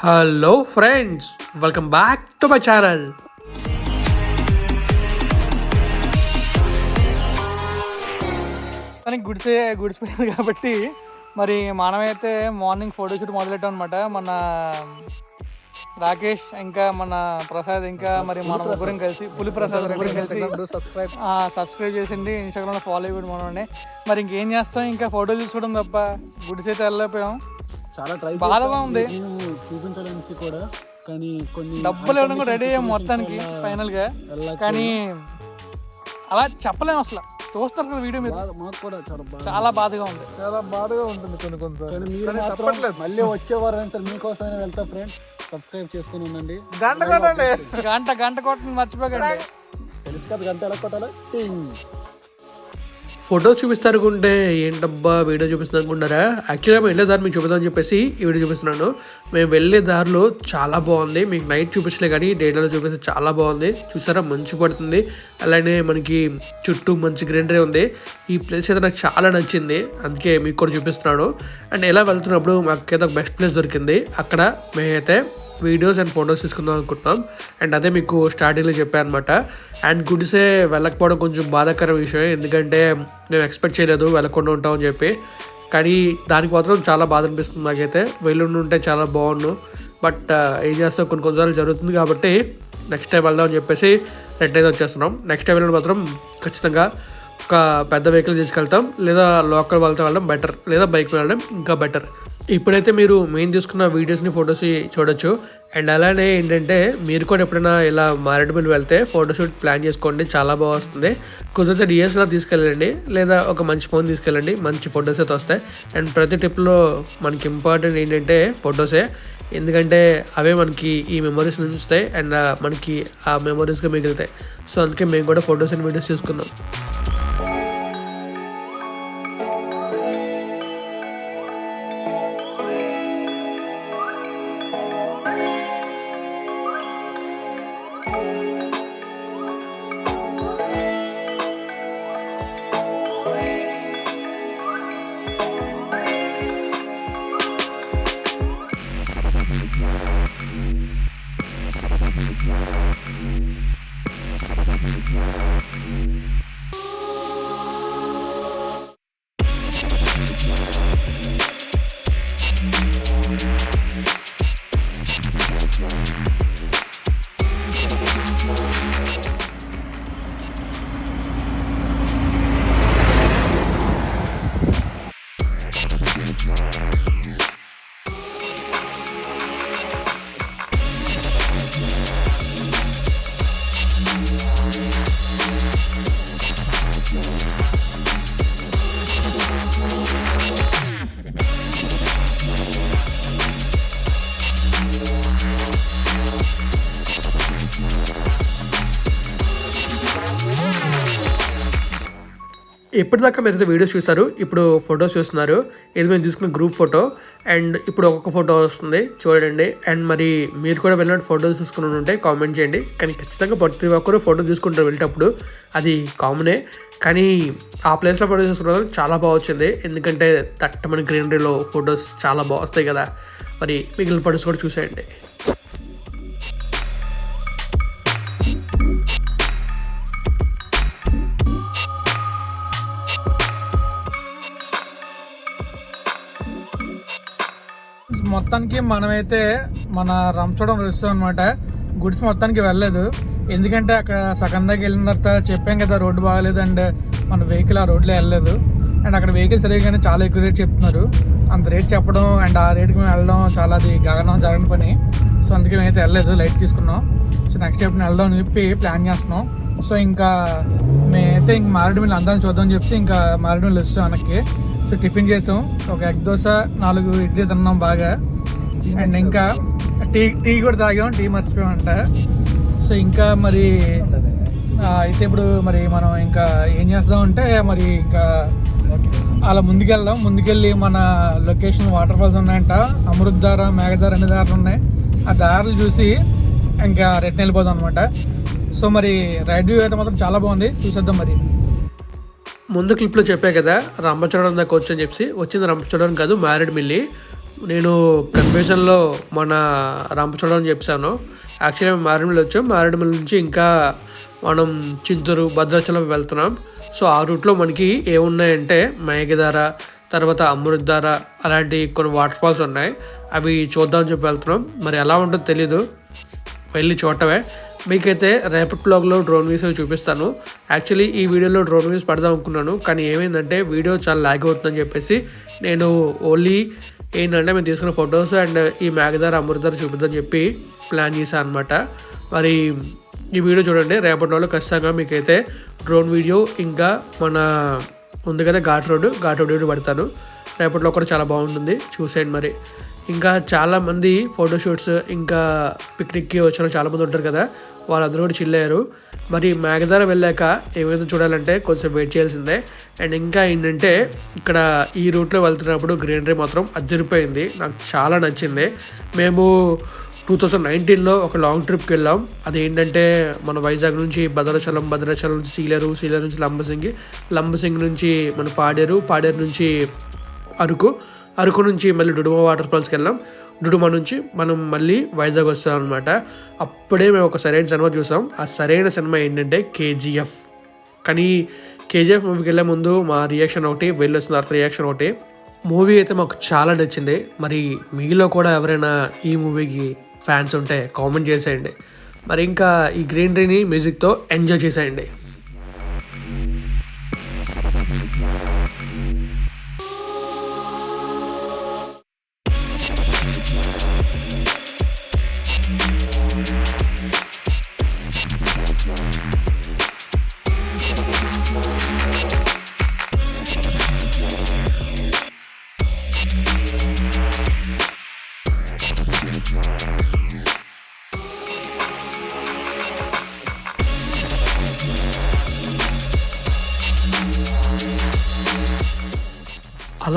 Hello friends welcome back to my channel కానీ గుడిసే గుడిసిపోయింది కాబట్టి మరి మనమైతే మార్నింగ్ ఫోటో షూట్ మొదలెట్టాం అనమాట మన రాకేష్ ఇంకా మన ప్రసాద్ ఇంకా మరి మన ముగ్గురం కలిసి పులి ప్రసాద్ ముగ్గురం కలిసి సబ్స్క్రైబ్ ఆ, సబ్స్క్రైబ్ చేసింది. ఇన్స్టాగ్రామ్లో ఫాలో కూడా మనమే మరి ఇంకేం చేస్తాం? ఇంకా ఫోటోలు తీసుకోవడం తప్ప గుడిసైతే వెళ్ళలేకపోయాం. చాలా ట్రై బాధగా ఉంది. చూపించాలనేసి కూడా కానీ కొన్ని డబ్బులు ఇవ్వడం కూడా రెడీ అయ్యాం మొత్తానికి ఫైనల్గా. కానీ అలా చెప్పలేము అసలు. చూస్తారు కదా వీడియో మీద మాకు కూడా చాలా చాలా బాధగా ఉంది. చాలా బాధగా ఉంటుంది కొన్ని కొన్నిసార్లు కానీ మీరు మాత్రం మళ్ళీ వచ్చేవారు సార్ మీకోసమైనా వెళ్తా ఫ్రెండ్స్ సబ్స్క్రైబ్ చేసుకుని ఉండండి. గంట కొట్టండి. గంట గంట కొట్టని మర్చిపోకండి. తెలుసు కదా గంట ఎలా కొట్టాలో? టింగ్ ఫోటో చూపిస్తారు అనుకుంటే ఏంటబ్బా వీడియో చూపిస్తుంది అనుకుంటారా యాక్చువల్గా మేము వెళ్ళే దారి మీకు చూపిద్దామని చెప్పేసి ఈ వీడియో చూపిస్తున్నాను. మేము వెళ్ళే దారిలో చాలా బాగుంది. మీకు నైట్ చూపించలే కానీ డేటాలో చూపిస్తే చాలా బాగుంది. చూసారా? మంచు పడుతుంది. అలానే మనకి చుట్టూ మంచి గ్రీనరీ ఉంది. ఈ ప్లేస్ అయితే నాకు చాలా నచ్చింది. అందుకే మీకు కూడా చూపిస్తున్నాను. అండ్ ఎలా వెళ్తున్నప్పుడు మాకైతే ఒక బెస్ట్ ప్లేస్ దొరికింది. అక్కడ మేమైతే వీడియోస్ అండ్ ఫొటోస్ తీసుకుందాం అనుకుంటున్నాం. అండ్ అదే మీకు స్టార్టింగ్లో చెప్పాను అనమాట అండ్ గుడిసే వెళ్ళకపోవడం కొంచెం బాధాకర విషయం. ఎందుకంటే మేము ఎక్స్పెక్ట్ చేయలేదు వెళ్ళకుండా ఉంటామని చెప్పి. కానీ దానికి మాత్రం చాలా బాధ అనిపిస్తుంది నాకైతే. వెళ్ళుండి ఉంటే చాలా బాగుండు. బట్ uh, ఏం చేస్తాం? కొన్ని కొన్నిసార్లు జరుగుతుంది కాబట్టి నెక్స్ట్ టైం వెళ్దాం అని చెప్పేసి రెడ్ అయితే వచ్చేస్తున్నాం. నెక్స్ట్ టైం వెళ్ళడం మాత్రం ఖచ్చితంగా ఒక పెద్ద వెహికల్ తీసుకెళ్తాం. లేదా లోకల్ వాళ్ళతో వెళ్ళడం బెటర్ లేదా బైక్ వెళ్ళడం ఇంకా బెటర్ ఇప్పుడైతే మీరు మేము తీసుకున్న వీడియోస్ని ఫొటోస్ చూడొచ్చు. అండ్ అలానే ఏంటంటే మీరు కూడా ఎప్పుడైనా ఇలా మారేడుమిల్లి వెళ్తే ఫోటోషూట్ ప్లాన్ చేసుకోండి చాలా బాగా వస్తుంది. కుదిరితే డిఎస్ఎల్ఆర్ తీసుకెళ్ళండి లేదా ఒక మంచి ఫోన్ తీసుకెళ్ళండి మంచి ఫొటోస్ అయితే వస్తాయి. అండ్ ప్రతి ట్రిప్లో మనకి ఇంపార్టెంట్ ఏంటంటే ఫొటోసే ఎందుకంటే అవే మనకి ఈ మెమరీస్ ఉంచుతాయి అండ్ మనకి ఆ మెమరీస్గా మిగులుతాయి. సో అందుకే మేము కూడా ఫొటోస్ అండ్ వీడియోస్ తీసుకుందాం ఇప్పటిదాకా మీరు వీడియోస్ చూసారు ఇప్పుడు ఫొటోస్ చూస్తున్నారు ఇది మేము తీసుకున్న గ్రూప్ ఫోటో అండ్ ఇప్పుడు ఒక్కొక్క ఫోటో వస్తుంది చూడండి. అండ్ మరి మీరు కూడా వెళ్ళినట్టు ఫోటోస్ తీసుకుని ఉంటే కామెంట్ చేయండి. కానీ ఖచ్చితంగా ప్రతి ఒక్కరు ఫోటో తీసుకుంటారు వెళ్ళేటప్పుడు. అది కామనే. కానీ ఆ ప్లేస్లో ఫోటో తీసుకున్న చాలా బాగా వచ్చింది. ఎందుకంటే తట్టమని గ్రీనరీలో ఫొటోస్ చాలా బాగా వస్తాయి కదా. మరి మిగిలిన ఫొటోస్ కూడా చూసేయండి. మొత్తానికి మనమైతే మన రంచడం రెస్టారెంట్ అనమాట గుడిస్ మొత్తానికి వెళ్ళలేదు. ఎందుకంటే అక్కడ సగం దాకా వెళ్ళిన తర్వాత చెప్పాం కదా రోడ్డు బాగాలేదు అండ్ మన వెహికల్ ఆ రోడ్లో వెళ్ళలేదు. అండ్ అక్కడ వెహికల్ సరిగానే చాలా ఎక్కువ రేట్ చెప్తున్నారు. అంత రేట్ చెప్పడం అండ్ ఆ రేట్కి మేము వెళ్ళడం చాలా అది గగనం జరగని పని. సో అందుకే మేమైతే వెళ్ళలేదు లైట్ తీసుకున్నాం. సో నెక్స్ట్ ఎప్పుడు వెళ్దాం అని చెప్పి ప్లాన్ చేస్తున్నాం. సో ఇంకా మేమైతే ఇంక మారేడుమిల్లి అందరం చూద్దామని చెప్పి ఇంకా మారేడుమిల్లి వస్తాం వెనక్కి. సో టిఫిన్ చేసాం. ఒక ఎగ్ దోశ నాలుగు ఇడ్లీ తిన్నాం బాగా. అండ్ ఇంకా టీ టీ కూడా తాగాం టీ మర్చిపోయామంట. సో ఇంకా మరి అయితే ఇప్పుడు మరి మనం ఇంకా ఏం చేస్తాం అంటే మరి ఇంకా అలా ముందుకెళ్దాం. ముందుకెళ్ళి మన లొకేషన్ వాటర్ ఫాల్స్ ఉన్నాయంట. అమృతధార మేఘధార అనే దారులు ఉన్నాయి. ఆ దారులు చూసి ఇంకా రిటర్న్ వెళ్ళిపోదాం అనమాట సో మరి రైడ్ వ్యూ అయితే మాత్రం చాలా బాగుంది. చూసేద్దాం మరి. ముందు క్లిప్లో చెప్పా కదా రంపచోడవరం దాకా వచ్చని చెప్పి వచ్చింది రంపచోడవరం కాదు మారేడుమిల్లి నేను కన్ఫ్యూషన్లో మన అని చెప్పాను. యాక్చువల్లీ మేము మారేడుమల్లి వచ్చాం. మారేడుమల్లి నుంచి ఇంకా మనం చింతూరు భద్రాచలం వెళ్తున్నాం. సో ఆ రూట్లో మనకి ఏమున్నాయంటే మేఘధార తర్వాత అమృతధార అలాంటి కొన్ని వాటర్ ఫాల్స్ ఉన్నాయి. అవి చూద్దామని చెప్పి వెళ్తున్నాం. మరి ఎలా ఉంటుందో తెలీదు. వెళ్ళి చూడటమే. మీకైతే రేపటి బ్లాగ్లో డ్రోన్ వ్యూస్ అవి చూపిస్తాను. యాక్చువల్లీ ఈ వీడియోలో డ్రోన్ వ్యూస్ పడదాం అనుకున్నాను. కానీ ఏమైందంటే వీడియో చాలా లాగ్ అవుతుందని చెప్పేసి నేను ఓన్లీ ఏంటంటే మేము తీసుకున్న ఫొటోస్ అండ్ ఈ మేఘదార అమృతధార చూపిద్దని చెప్పి ప్లాన్ చేశాను అనమాట మరి ఈ వీడియో చూడండి. రేపటి రోజుల్లో ఖచ్చితంగా మీకైతే డ్రోన్ వీడియో ఇంకా మన ఉంది కదా ghat road ghat road video పెడతాను. రేపట్లో కూడా చాలా బాగుంటుంది. చూసేయండి మరి. ఇంకా చాలామంది ఫోటోషూట్స్ ఇంకా పిక్నిక్కి వచ్చిన చాలామంది ఉంటారు కదా. వాళ్ళందరూ కూడా చిల్లారు మరి మేఘదార వెళ్ళాక ఏమైనా చూడాలంటే కొంచెం వెయిట్ చేయాల్సిందే. అండ్ ఇంకా ఏంటంటే ఇక్కడ ఈ రూట్లో వెళ్తున్నప్పుడు గ్రీనరీ మాత్రం అదిరిపోయింది. నాకు చాలా నచ్చింది. మేము టూ థౌజండ్ నైన్టీన్లో ఒక లాంగ్ ట్రిప్కి వెళ్ళాం. అదేంటంటే మన వైజాగ్ నుంచి భద్రాచలం భద్రాచలం నుంచి సీలేరు సీలేరు నుంచి లంబసింగి లంబసింగి నుంచి మన పాడేరు పాడేరు నుంచి అరకు అరకు నుంచి మళ్ళీ డుడుమ వాటర్ ఫాల్స్కి వెళ్ళాం. డుడుమ నుంచి మనం మళ్ళీ వైజాగ్ వస్తాం అనమాట అప్పుడే మేము ఒక సరైన సినిమా చూసాం. ఆ సరైన సినిమా ఏంటంటే కేజీఎఫ్. కానీ కేజీఎఫ్ మూవీకి వెళ్ళే ముందు మా రియాక్షన్ ఒకటి వెళ్ళి వచ్చిన తర్వాత రియాక్షన్ ఒకటి. మూవీ అయితే మాకు చాలా నచ్చింది. మరి మీలో కూడా ఎవరైనా ఈ మూవీకి ఫ్యాన్స్ ఉంటే కామెంట్ చేసేయండి. మరి ఇంకా ఈ గ్రీనరీని మ్యూజిక్తో ఎంజాయ్ చేసేయండి.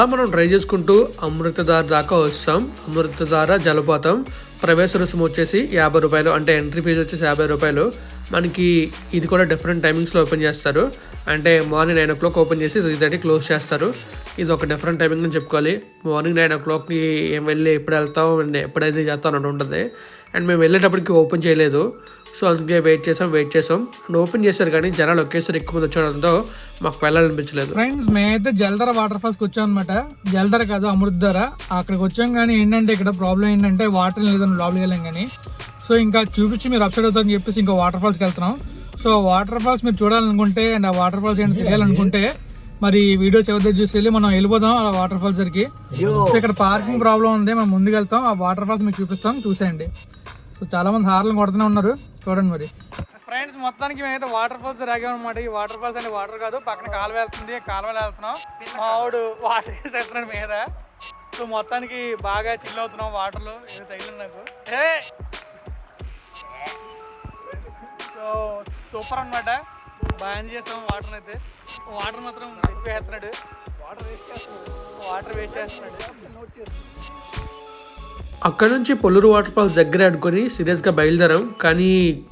అలా మనం ట్రై చేసుకుంటూ అమృతధార దాకా వస్తాం. అమృతధార జలపాతం. ప్రవేశ రుసుము వచ్చేసి యాభై రూపాయలు. అంటే ఎంట్రీ ఫీజు వచ్చేసి యాభై రూపాయలు. మనకి ఇది కూడా డిఫరెంట్ టైమింగ్స్లో ఓపెన్ చేస్తారు. అంటే morning nine o'clock open చేసి త్రీ థర్టీ క్లోజ్ చేస్తారు. ఇది ఒక డిఫరెంట్ టైమింగ్ అని చెప్పుకోవాలి. మార్నింగ్ నైన్ ఓ క్లాక్కి ఏం వెళ్ళి ఎప్పుడు వెళ్తాం అండ్ ఎప్పుడైతే చేస్తాం అన్నట్టు ఉంటుంది. అండ్ మేము వెళ్ళేటప్పటికి ఓపెన్ చేయలేదు. సో అందుకే వెయిట్ చేసాం వెయిట్ చేసాం. అండ్ ఓపెన్ చేశారు కానీ జనాలు ఒకేసారి ఎక్కువ మంది వచ్చడంతో మాకు వెళ్ళాలనిపించలేదు. ఫ్రెండ్స్ మేమైతే జలధర వాటర్ ఫాల్స్కి వచ్చాం అనమాట జలధర కాదు అమృతధర అక్కడికి వచ్చాం కానీ ఏంటంటే ఇక్కడ ప్రాబ్లం ఏంటంటే వాటర్ లేదని లోపలికి వెళ్ళాం కానీ. సో ఇంకా చూపించి మీరు అప్సైడ్ అవుతారని చెప్పేసి ఇంకా వాటర్ ఫాల్స్కి వెళ్తున్నాం. సో వాటర్ ఫాల్స్ మీరు చూడాలనుకుంటే అండ్ ఆ వాటర్ ఫాల్స్ ఏంటో తెలియాలనుకుంటే మరి వీడియో చివరి చూసి వెళ్ళి మనం వెళ్ళిపోదాం ఆ వాటర్ ఫాల్స్ దగ్గరికి సో ఇక్కడ పార్కింగ్ ప్రాబ్లం ఉంది మనం ముందుకు వెళ్తాం. ఆ వాటర్ ఫాల్స్ మీకు చూపిస్తాం చూసేయండి. సో చాలా మంది హార్లను కొడుతూనే ఉన్నారు. చూడండి మరి. ఫ్రెండ్స్ మొత్తానికి మేమైతే వాటర్ ఫాల్స్ రాగాం అనమాట ఈ వాటర్ ఫాల్స్ అంటే వాటర్ కాదు పక్కన కాలువ వెళ్తుంది. కాలువలో వెళ్తున్నాం. మా ఆవిడు వాటర్ వేసేస్తున్నాడు మీద. సో మొత్తానికి బాగా చిల్ అవుతున్నాం వాటర్లో ఏదో తగిలింది నాకు. ఏ! సో సూపర్ అనమాట బాగా ఎంజాయ్ చేస్తాం వాటర్ అయితే. వాటర్ మాత్రం ఎక్కువ వేస్తున్నాడు. వాటర్ వేస్ట్ చేస్తున్నాడు. వాటర్ వేస్ట్ చేస్తున్నాడు నోట్ చేస్తున్నాడు. అక్కడ నుంచి పొల్లూరు వాటర్ ఫాల్స్ దగ్గర అడుకొని సీరియస్గా బయలుదేరాం. కానీ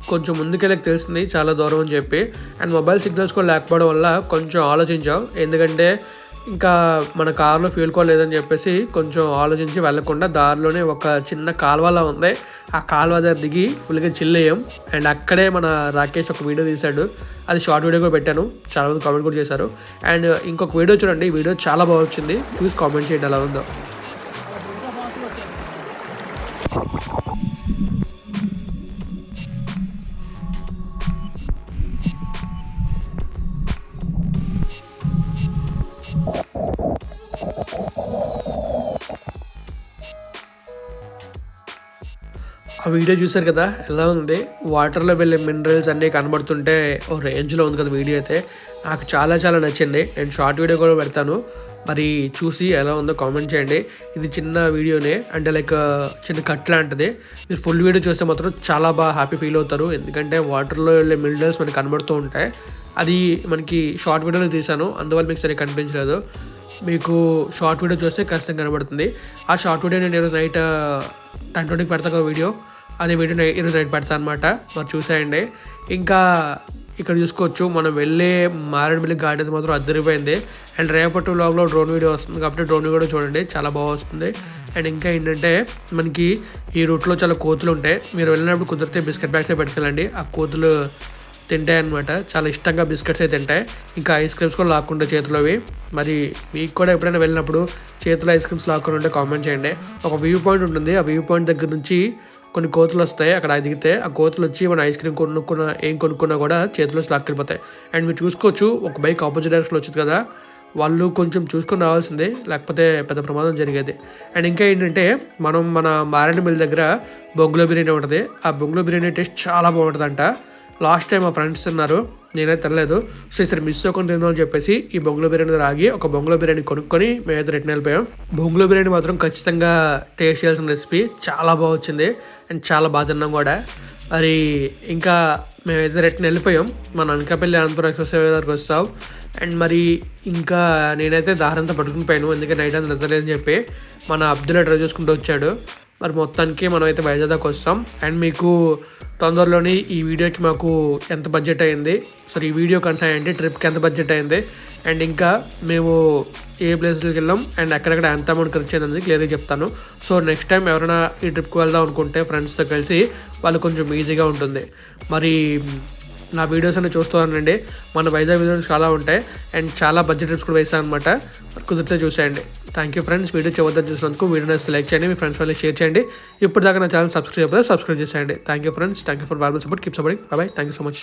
కొంచెం ముందుకెళ్ళకి తెలిసింది చాలా దూరం అని చెప్పి. అండ్ మొబైల్ సిగ్నల్స్ కూడా లేకపోవడం వల్ల కొంచెం ఆలోచించాం. ఎందుకంటే ఇంకా మన కారులో ఫ్యూల్ కూడా లేదని చెప్పేసి కొంచెం ఆలోచించి వెళ్ళకుండా దారిలోనే ఒక చిన్న కాల్వలా ఉంది. ఆ కాల్వ దగ్గర దిగి ఫుల్గా చిల్లేయం అండ్ అక్కడే మన రాకేష్ ఒక వీడియో తీశాడు. అది షార్ట్ వీడియో కూడా పెట్టాను. చాలా మంది కామెంట్ కూడా చేశారు. అండ్ ఇంకొక వీడియో చూడండి. ఈ వీడియో చాలా బాగా వచ్చింది. చూసి కామెంట్ చేయండి ఎలా ఉందో. ఆ వీడియో చూసారు కదా ఎలా ఉంది? వాటర్లో వెళ్ళే మినరల్స్ అన్నీ కనబడుతుంటే ఓ రేంజ్లో ఉంది కదా వీడియో అయితే. నాకు చాలా చాలా నచ్చింది. నేను షార్ట్ వీడియో కూడా పెడతాను. మరి చూసి ఎలా ఉందో కామెంట్ చేయండి. ఇది చిన్న వీడియోనే అంటే లైక్ uh, చిన్న కట్ లాంటిది. మీరు ఫుల్ వీడియో చూస్తే మాత్రం చాలా బాగా హ్యాపీ ఫీల్ అవుతారు. ఎందుకంటే వాటర్లో వెళ్ళే మినరల్స్ మనకి కనబడుతూ ఉంటాయి. అది మనకి షార్ట్ వీడియోలో తీసాను అందువల్ల మీకు సరిగ్గా కనిపించలేదు. మీకు షార్ట్ వీడియో చూస్తే ఖచ్చితంగా కనబడుతుంది. ఆ షార్ట్ uh, వీడియో నేను ఈరోజు నైట్ టెన్ ట్వంటీకి పెడతా వీడియో. అదే వీడియో ఈరోజు నైట్ పెడతా అనమాట మరి చూసేయండి. ఇంకా ఇక్కడ చూసుకోవచ్చు. మనం వెళ్ళే మారేడుమిల్లి గార్డెన్ మాత్రం అద్దరిపోయింది. అండ్ రేపటి వ్లాగ్లో డ్రోన్ వీడియో వస్తుంది కాబట్టి డ్రోన్ కూడా చూడండి. చాలా బాగా వస్తుంది. అండ్ ఇంకా ఏంటంటే మనకి ఈ రూట్లో చాలా కోతులు ఉంటాయి. మీరు వెళ్ళినప్పుడు కుదిరితే బిస్కెట్ బ్యాగ్స్ పెట్టుకెళ్ళండి. ఆ కోతులు తింటాయి అనమాట చాలా ఇష్టంగా బిస్కెట్స్ అయితే తింటాయి. ఇంకా ఐస్ క్రీమ్స్ కూడా లాక్కుంటే చేతిలోవి. మరి మీకు కూడా ఎప్పుడైనా వెళ్ళినప్పుడు చేతిలో ఐస్ క్రీమ్స్ లాక్కుని ఉంటే కామెంట్ చేయండి. ఒక వ్యూ పాయింట్ ఉంటుంది. ఆ వ్యూ పాయింట్ దగ్గర నుంచి కొన్ని కోతులు వస్తాయి అక్కడ దిగితే ఆ కోతులు వచ్చి మన ఐస్ క్రీమ్ కొనుక్కున్న ఏం కొనుక్కున్నా కూడా చేతిలో లాక్కెళ్ళిపోతాయి అండ్ మీరు చూసుకోవచ్చు ఒక బైక్ ఆపోజిట్ డైరెక్షన్లో వచ్చింది కదా వాళ్ళు కొంచెం చూసుకొని రావాల్సిందే లేకపోతే పెద్ద ప్రమాదం జరిగేది. అండ్ ఇంకా ఏంటంటే మనం మన మారేడు మిల్ దగ్గర బొంగులో బిర్యానీ ఉంటుంది. ఆ బొంగులో బిర్యానీ టేస్ట్ చాలా బాగుంటుందంట. లాస్ట్ టైం మా ఫ్రెండ్స్ ఉన్నారు నేనైతే తినలేదు. సో ఈసారి మిస్ అవ్వకుండా తిందాం అని చెప్పేసి ఈ బొంగులో బిర్యానీ దగ్గర ఆగి ఒక బొంగులో బిర్యానీ కొనుక్కొని మేమైతే రిటర్న్ వెళ్ళిపోయాం. బొంగులో బిర్యానీ మాత్రం ఖచ్చితంగా టేస్ట్ చేయాల్సిన రెసిపీ చాలా బాగా వచ్చింది. అండ్ చాలా బాగా తిన్నాం కూడా. మరి ఇంకా మేమైతే రిటర్న్ వెళ్ళిపోయాం. మన అనకాపల్లి అనంతపురం ఎక్స్ప్రెస్ దగ్గరకు వస్తాం. అండ్ మరి ఇంకా నేనైతే దారంతా పట్టుకుని పోయాను. ఎందుకంటే నైట్ అంతా నిద్రలేదని చెప్పి మన అబ్దుల్ డ్రైవ్ చేసుకుంటూ వచ్చాడు. మరి మొత్తానికి మనం అయితే వైజాగ్ వస్తాం. అండ్ మీకు తొందరలోని ఈ వీడియోకి మాకు ఎంత బడ్జెట్ అయింది? సరే ఈ వీడియో కంటే అయ్యింది ట్రిప్కి ఎంత బడ్జెట్ అయింది? అండ్ ఇంకా మేము ఏ ప్లేస్కి వెళ్ళాం? అండ్ ఎక్కడెక్కడ ఎంత అమౌంట్ ఖర్చు అయింది క్లియర్గా చెప్తాను. సో నెక్స్ట్ టైం ఎవరైనా ఈ ట్రిప్కి వెళ్దాం అనుకుంటే ఫ్రెండ్స్తో కలిసి వాళ్ళు కొంచెం ఈజీగా ఉంటుంది. మరి నా వీడియోస్ అన్ని ఉండండి. మన వైజాగ్ వీడియోస్ చాలా ఉంటాయి. అండ్ చాలా బడ్జెట్ ట్రిప్స్ కూడా వేసాను అనమాట కుదిరితే చూసేయండి. థ్యాంక్ యూ ఫ్రెండ్స్ వీడియో చివరి చూసినందుకు వీడియో నచ్చితే లైక్ చేయండి. మీ ఫ్రెండ్స్ వాళ్ళకి షేర్ చేయండి. ఇప్పుడు దాకా నా ఛానల్ సబ్స్క్రైబ్ సబ్స్క్రైబ్ చేసేయండి. Thank you friends thank you for valuable support keep supporting bye thank you so much